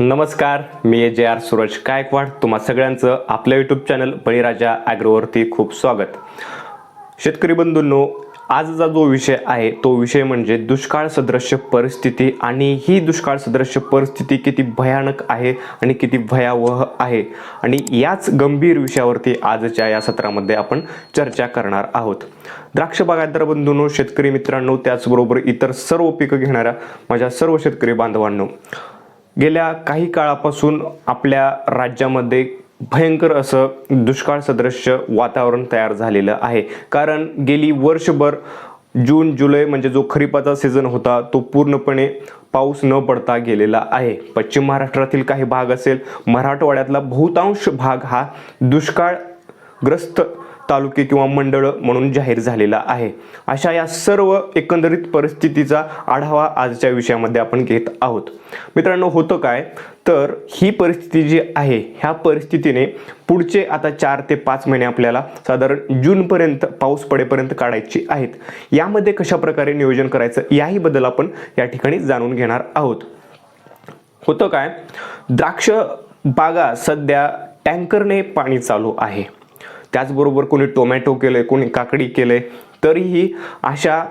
नमस्कार मी जे आर सूरज गायकवाड. तुम्हा सगळ्यांचं आपल्या यूट्यूब चॅनल बळीराजा ॲग्रोवरती खूप स्वागत. शेतकरी बंधूंनो आजचा जो विषय आहे तो विषय म्हणजे दुष्काळ सदृश्य परिस्थिती आणि ही दुष्काळ सदृश्य परिस्थिती किती भयानक आहे आणि किती भयावह आहे. आणि याच गंभीर विषयावरती आजच्या या सत्रामध्ये आपण चर्चा करणार आहोत. द्राक्ष बागायतदार बंधूंनो शेतकरी मित्रांनो त्याचबरोबर इतर सर्व पिकं घेणाऱ्या माझ्या सर्व शेतकरी बांधवांनो गेल्या काही काळापासून आपल्या राज्यामध्ये भयंकर असं दुष्काळ सदृश्य वातावरण तयार झालेलं आहे. कारण गेली वर्षभर जून जुलै म्हणजे जो खरीपाचा सीझन होता तो पूर्णपणे पाऊस न पडता गेलेला आहे. पश्चिम महाराष्ट्रातील काही भाग असेल मराठवाड्यातला बहुतांश भाग हा दुष्काळग्रस्त तालुके किंवा मंडळ म्हणून जाहीर झालेला आहे. अशा या सर्व एकंदरीत परिस्थितीचा आढावा आजच्या विषयामध्ये आपण घेत आहोत. मित्रांनो होतं काय? तर ही परिस्थिती जी आहे ह्या परिस्थितीने पुढचे आता चार ते पाच महिने आपल्याला साधारण जूनपर्यंत पाऊस पडेपर्यंत काढायची आहेत. यामध्ये कशा प्रकारे नियोजन करायचं याही बदल आपण या ठिकाणी जाणून घेणार आहोत. होतं काय? द्राक्ष बागा सध्या टँकरने पाणी चालू आहे. त्याचबरोबर कोणी टोमॅटो केले कोणी काकडी केलंय तरीही अशा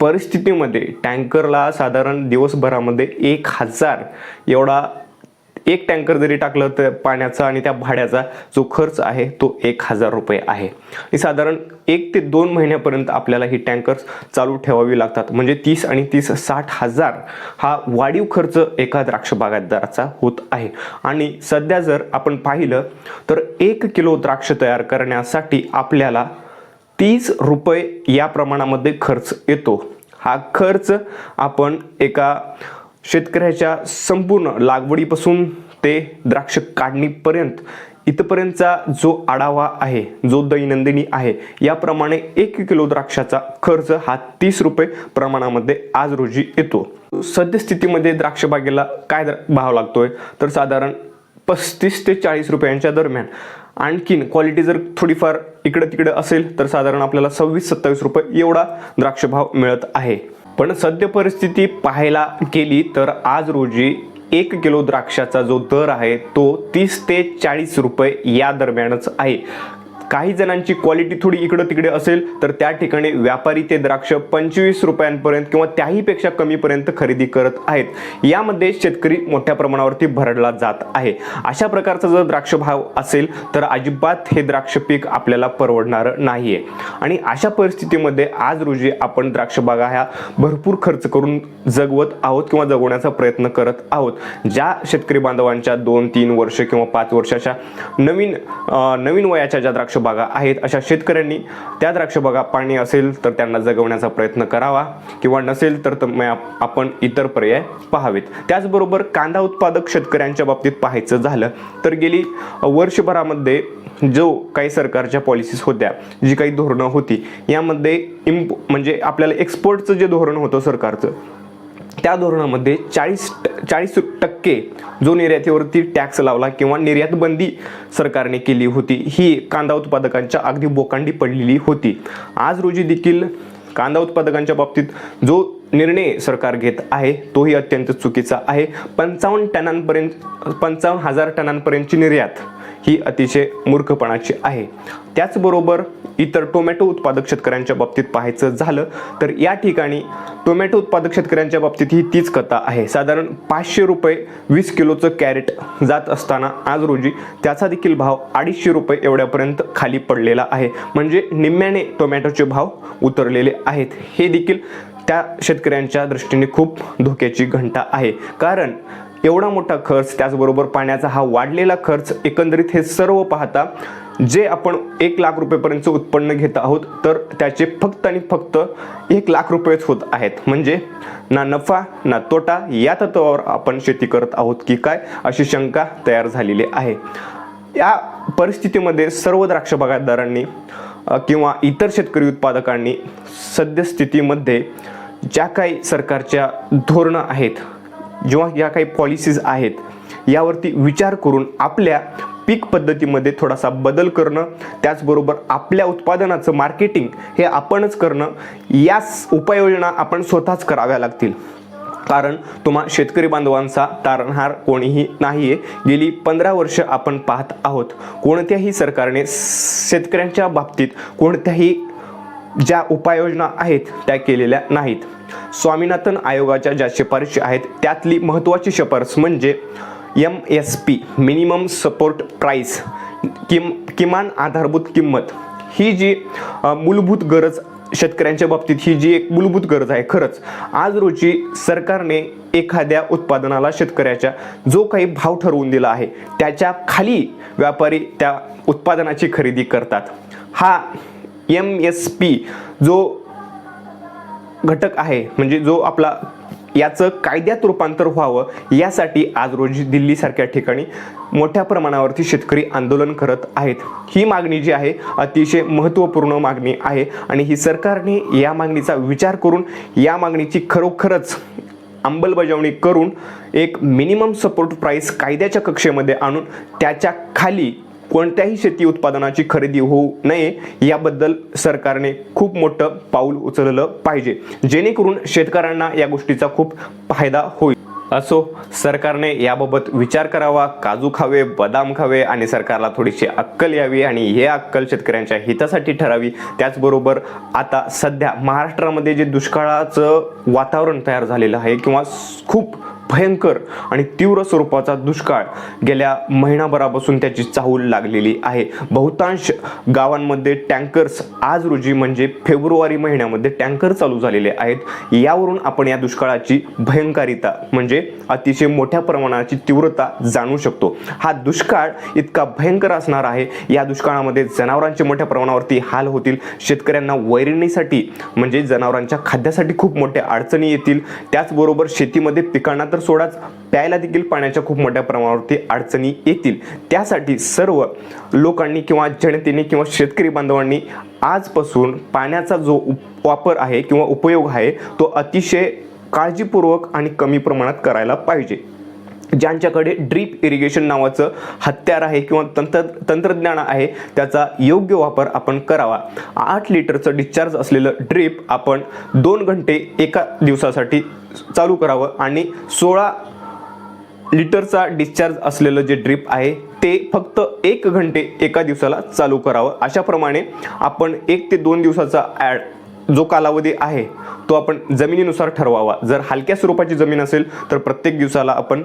परिस्थितीमध्ये टँकरला साधारण दिवसभरामध्ये एक हजार एवढा एक टँकर जरी टाकलं तर पाण्याचा आणि त्या भाड्याचा जो खर्च आहे तो एक हजार रुपये आहे. आणि साधारण एक ते दोन महिन्यापर्यंत आपल्याला ही टँकर्स चालू ठेवावी लागतात. म्हणजे तीस आणि तीस साठ हजार हा वाढीव खर्च एका द्राक्ष बागायतदाराचा होत आहे. आणि सध्या जर आपण पाहिलं तर एक किलो द्राक्ष तयार करण्यासाठी आपल्याला तीस रुपये या प्रमाणामध्ये खर्च येतो. हा खर्च आपण एका शेतकऱ्याच्या संपूर्ण लागवडीपासून ते द्राक्ष काढणीपर्यंत इथपर्यंतचा जो आढावा आहे जो दैनंदिनी आहे याप्रमाणे एक किलो द्राक्षाचा खर्च हा तीस रुपये प्रमाणामध्ये आज रोजी येतो. सद्यस्थितीमध्ये द्राक्षबागेला काय भाव लागतोय? तर साधारण पस्तीस ते चाळीस रुपयांच्या दरम्यान. आणखीन क्वालिटी जर थोडीफार इकडं तिकडं असेल तर साधारण आपल्याला सव्वीस सत्तावीस रुपये एवढा द्राक्षभाव मिळत आहे. पण सद्य परिस्थिती पाहायला गेली तर आज रोजी एक किलो द्राक्षाचा जो दर आहे तो तीस ते चाळीस रुपये या दरम्यानच आहे. काही जणांची क्वालिटी थोडी इकडं तिकडे असेल तर त्या ठिकाणी व्यापारी ते द्राक्ष पंचवीस रुपयांपर्यंत किंवा त्याहीपेक्षा कमीपर्यंत खरेदी करत आहेत. यामध्ये शेतकरी मोठ्या प्रमाणावरती भरडला जात आहे. अशा प्रकारचा जर द्राक्ष भाव असेल तर अजिबात हे द्राक्ष पीक आपल्याला परवडणार नाहीये. आणि अशा परिस्थितीमध्ये आज रोजी आपण द्राक्ष बागा ह्या भरपूर खर्च करून जगवत आहोत किंवा जगवण्याचा प्रयत्न करत आहोत. ज्या शेतकरी बांधवांच्या दोन तीन वर्ष किंवा पाच वर्षाच्या नवीन नवीन वयाच्या ज्या द्राक्ष बागा आहेत अशा शेतकऱ्यांनी. त्या द्राक्षबागा पाणी असेल तर त्यांना जगवण्याचा प्रयत्न करावा. किंवा नसेल तर आपण इतर पर्याय पाहावेत. त्याचबरोबर कांदा उत्पादक शेतकऱ्यांच्या बाबतीत पाहायचं झालं तर गेली वर्षभरामध्ये जो काही सरकारच्या पॉलिसीज होत्या जी काही धोरणं होती यामध्ये इम्प म्हणजे आपल्याला एक्सपोर्टचं जे धोरण होतं सरकारचं त्या धोरणामध्ये चाळीस चाळीस टक्के जो निर्यातीवरती टॅक्स लावला किंवा निर्यात बंदी सरकारने केली होती ही कांदा उत्पादकांच्या अगदी बोकांडी पडलेली होती. आज रोजी देखील कांदा उत्पादकांच्या बाबतीत जो निर्णय सरकार घेत आहे तोही अत्यंत चुकीचा आहे. पंचावन्न टनांपर्यंत पंचावन्न हजार टनांपर्यंतची निर्यात ही अतिशय मूर्खपणाची आहे. त्याचबरोबर इतर टोमॅटो उत्पादक शेतकऱ्यांच्या बाबतीत पाहायचं झालं तर या ठिकाणी टोमॅटो उत्पादक शेतकऱ्यांच्या बाबतीत ही तीच कथा आहे. साधारण पाचशे रुपये वीस किलोचं कॅरेट जात असताना आज रोजी त्याचा देखील भाव अडीचशे रुपये एवढ्यापर्यंत खाली पडलेला आहे. म्हणजे निम्म्याने टोमॅटोचे भाव उतरलेले आहेत. हे देखील त्या शेतकऱ्यांच्या दृष्टीने खूप धोक्याची घंटा आहे. कारण एवढा मोठा खर्च त्याचबरोबर पाण्याचा हा वाढलेला खर्च एकंदरीत हे सर्व पाहता जे आपण एक लाख रुपयेपर्यंतचं उत्पन्न घेत आहोत तर त्याचे फक्त आणि फक्त एक लाख रुपयेच होत आहेत. म्हणजे ना नफा ना तोटा या तत्वावर आपण शेती करत आहोत की काय अशी शंका तयार झालेली आहे. या परिस्थितीमध्ये सर्व द्राक्ष बागायतदारांनी किंवा इतर शेतकरी उत्पादकांनी सद्यस्थितीमध्ये ज्या काही सरकारच्या धोरणं आहेत जेव्हा ज्या काही पॉलिसीज आहेत यावरती विचार करून आपल्या पीक पद्धतीमध्ये थोडासा बदल करणं त्याचबरोबर आपल्या उत्पादनाचं मार्केटिंग हे आपणच करणं याच उपाययोजना आपण स्वतःच कराव्या लागतील. कारण तुम्हा शेतकरी बांधवांचा तारणहार कोणीही नाही आहे गेली पंधरा वर्ष आपण पाहत आहोत कोणत्याही सरकारने शेतकऱ्यांच्या बाबतीत कोणत्याही ज्या उपाययोजना आहेत त्या केलेल्या नाहीत. स्वामीनाथन आयोगाच्या ज्या शिफारशी आहेत त्यातली महत्त्वाची शिफारस म्हणजे M S P minimum support price Kim किमान आधारभूत किंमत. ही जी मूलभूत गरज शेतकऱ्यांच्या बाबतीत ही जी एक मूलभूत गरज आहे खरंच आज रोजी सरकारने एखाद्या उत्पादनाला शेतकऱ्याच्या जो काही भाव ठरवून दिला आहे त्याच्याखाली व्यापारी त्या उत्पादनाची खरेदी करतात. हा एम एस पी जो घटक आहे म्हणजे जो आपला याचं कायद्यात रूपांतर व्हावं यासाठी आज रोजी दिल्लीसारख्या ठिकाणी मोठ्या प्रमाणावरती शेतकरी आंदोलन करत आहेत. ही मागणी जी आहे अतिशय महत्त्वपूर्ण मागणी आहे आणि ही सरकारने या मागणीचा विचार करून या मागणीची खरोखरच अंमलबजावणी करून एक मिनिमम सपोर्ट प्राईस कायद्याच्या कक्षेमध्ये आणून त्याच्याखाली कोणत्याही शेती उत्पादनाची खरेदी होऊ नये याबद्दल सरकारने खूप मोठं पाऊल उचललं पाहिजे. जेणेकरून शेतकऱ्यांना या गोष्टीचा खूप फायदा होईल. असो सरकारने याबाबत विचार करावा काजू खावे बदाम खावे आणि सरकारला थोडीशी अक्कल यावी आणि हे अक्कल शेतकऱ्यांच्या हितासाठी ठरावी. त्याचबरोबर आता सध्या महाराष्ट्रामध्ये जे दुष्काळाचं वातावरण तयार झालेलं आहे किंवा खूप भयंकर आणि तीव्र स्वरूपाचा दुष्काळ गेल्या महिनाभरापासून त्याची चाहूल लागलेली आहे. बहुतांश गावांमध्ये टँकर्स आज रोजी म्हणजे फेब्रुवारी महिन्यामध्ये टँकर चालू झालेले आहेत. यावरून आपण या दुष्काळाची भयंकारिता म्हणजे अतिशय मोठ्या प्रमाणाची तीव्रता जाणू शकतो. हा दुष्काळ इतका भयंकर असणार आहे. या दुष्काळामध्ये जनावरांचे मोठ्या प्रमाणावरती हाल होतील. शेतकऱ्यांना वैरणीसाठी म्हणजे जनावरांच्या खाद्यासाठी खूप मोठ्या अडचणी येतील. त्याचबरोबर शेतीमध्ये पिकांना तर सोडाच प्यायला देखील पाण्याच्या खूप मोठ्या प्रमाणावरती अडचणी येतील. त्यासाठी सर्व लोकांनी किंवा जनतेने किंवा शेतकरी बांधवांनी आजपासून पाण्याचा जो उप- वापर आहे किंवा उपयोग आहे तो अतिशय काळजीपूर्वक आणि कमी प्रमाणात करायला पाहिजे. ज्यांच्याकडे ड्रीप इरिगेशन नावाचं हत्यार आहे किंवा तंत्र तंत्रज्ञान आहे त्याचा योग्य वापर आपण करावा. आठ लिटरचं डिस्चार्ज असलेलं ड्रीप आपण दोन घंटे एका दिवसासाठी चालू करावं आणि सोळा लिटरचा डिस्चार्ज असलेलं जे ड्रीप आहे ते फक्त एक घंटे एका दिवसाला चालू करावं. अशाप्रमाणे आपण एक ते दोन दिवसाचा ॲड जो कालावधी आहे तो आपण जमिनीनुसार ठरवावा. जर हलक्या स्वरूपाची जमीन असेल तर प्रत्येक दिवसाला आपण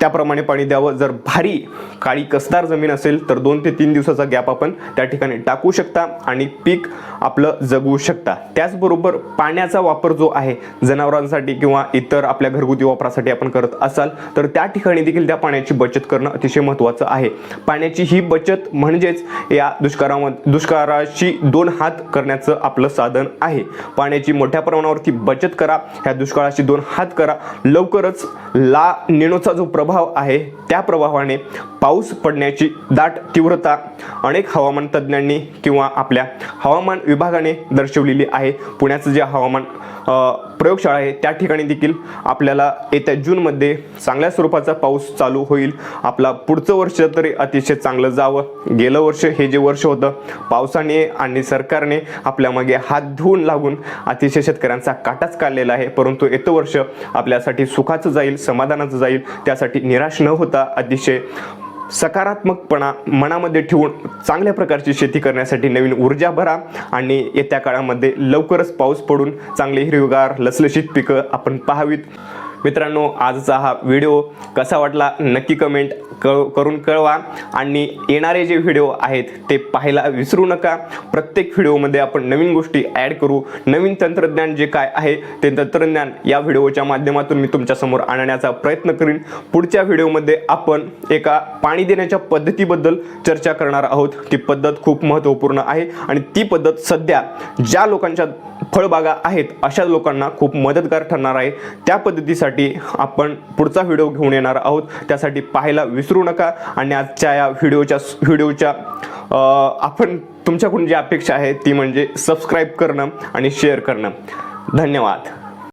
त्याप्रमाणे पाणी द्यावं. जर भारी काळी कसदार जमीन असेल तर दोन ते तीन दिवसाचा गॅप आपण त्या ठिकाणी टाकू शकता आणि पीक आपलं जगवू शकता. त्याचबरोबर पाण्याचा वापर जो आहे जनावरांसाठी किंवा इतर आपल्या घरगुती वापरासाठी आपण करत असाल तर त्या ठिकाणी देखील त्या पाण्याची बचत करणं अतिशय महत्त्वाचं आहे. पाण्याची ही बचत म्हणजेच या दुष्काळामध्ये दुष्काळाशी दोन हात करण्याचं आपलं साधन आहे. पाण्याची मोठ्या प्रमाणावरती बचत करा ह्या दुष्काळाशी दोन हात करा. लवकरच ला निनोचा जो प्रभाव प्रभाव आहे. त्या प्रभावाने पाऊस पडण्याची दाट तीव्रता अनेक हवामान तज्ज्ञांनी किंवा आपल्या हवामान विभागाने दर्शवलेली आहे. पुण्याचं जे हवामान प्रयोगशाळा आहे त्या ठिकाणी देखील आपल्याला येत्या जूनमध्ये चांगल्या स्वरूपाचा पाऊस चालू होईल. आपला पुढचं वर्ष तरी अतिशय चांगलं जावं. गेलं वर्ष हे जे वर्ष होतं पावसाने आणि सरकारने आपल्या मागे हात धुवून लागून अतिशय शेतकऱ्यांचा काटाच काढलेला आहे. परंतु येतं वर्ष आपल्यासाठी सुखाचं जाईल समाधानाचं जाईल. त्यासाठी निराश न होता अतिशय सकारात्मकपणा मनामध्ये ठेवून चांगल्या प्रकारची शेती करण्यासाठी नवीन ऊर्जा भरा आणि येत्या काळामध्ये लवकरच पाऊस पडून चांगले हिरवीगार लसलशीत पिकं आपण पाहावीत. मित्रांनो आजचा हा व्हिडिओ कसा वाटला नक्की कमेंट कळ करून कळवा. आणि येणारे जे व्हिडिओ आहेत ते पाहायला विसरू नका. प्रत्येक व्हिडिओमध्ये आपण नवीन गोष्टी ॲड करू. नवीन तंत्रज्ञान जे काय आहे ते तंत्रज्ञान या व्हिडिओच्या माध्यमातून मी तुमच्यासमोर आणण्याचा प्रयत्न करीन. पुढच्या व्हिडिओमध्ये आपण एका पाणी देण्याच्या पद्धतीबद्दल चर्चा करणार आहोत. ती पद्धत खूप महत्त्वपूर्ण आहे आणि ती पद्धत सध्या ज्या लोकांच्या फळबागा आहेत अशा लोकांना खूप मदतगार ठरणार आहे. त्या पद्धतीसाठी आपण पुढचा व्हिडिओ घेऊन येणार आहोत. त्यासाठी पाहायला विसरू नका. आणि आजच्या या व्हिडिओच्या व्हिडिओच्या आपण तुमच्याकडून जी अपेक्षा आहे ती म्हणजे सबस्क्राईब करणं आणि शेअर करणं. धन्यवाद.